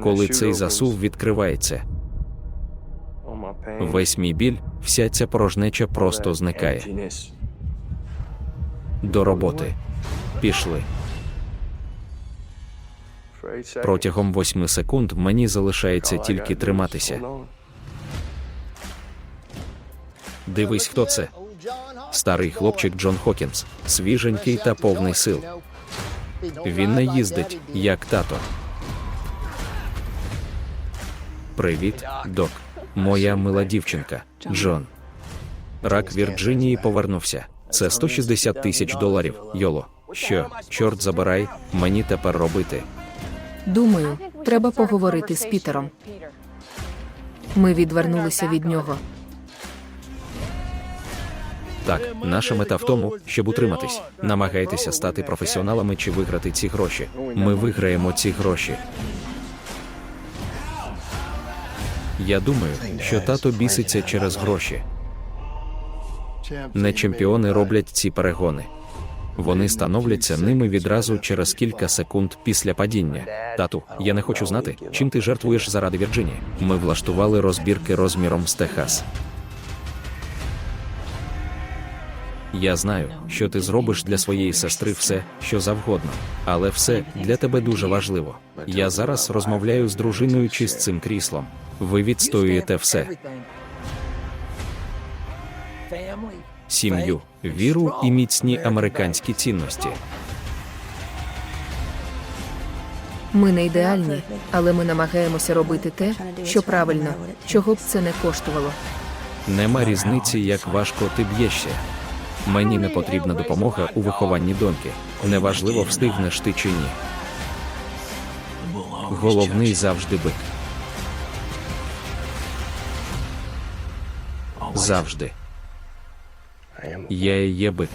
коли цей засув відкривається. Весь мій біль, вся ця порожнеча просто зникає. До роботи. Пішли. Протягом восьми секунд мені залишається тільки триматися. Дивись, хто це. Старий хлопчик Джон Хокінс, свіженький та повний сил. Він не їздить, як тато. Привіт, док. Моя мила дівчинка, Джон. Рак Вірджинії повернувся. Це 160 тисяч доларів, Йоло. Що, чорт забирай, мені тепер робити? Думаю, треба поговорити з Пітером. Ми відвернулися від нього. Так, наша мета в тому, щоб утриматись. Намагайтеся стати професіоналами чи виграти ці гроші. Ми виграємо ці гроші. Я думаю, що тато біситься через гроші. Не чемпіони роблять ці перегони. Вони становляться ними відразу через кілька секунд після падіння. Тату, я не хочу знати, чим ти жертвуєш заради Вірджинії. Ми влаштували розбірки розміром з Техас. Я знаю, що ти зробиш для своєї сестри все, що завгодно, але все для тебе дуже важливо. Я зараз розмовляю з дружиною чи з цим кріслом. Ви відстоюєте все: сім'ю, віру і міцні американські цінності. Ми не ідеальні, але ми намагаємося робити те, що правильно, чого б це не коштувало. Нема різниці, як важко ти б'єшся. Мені не потрібна допомога у вихованні доньки. Неважливо, встигнеш ти чи ні. Головний завжди бик. Завжди. Я є бик.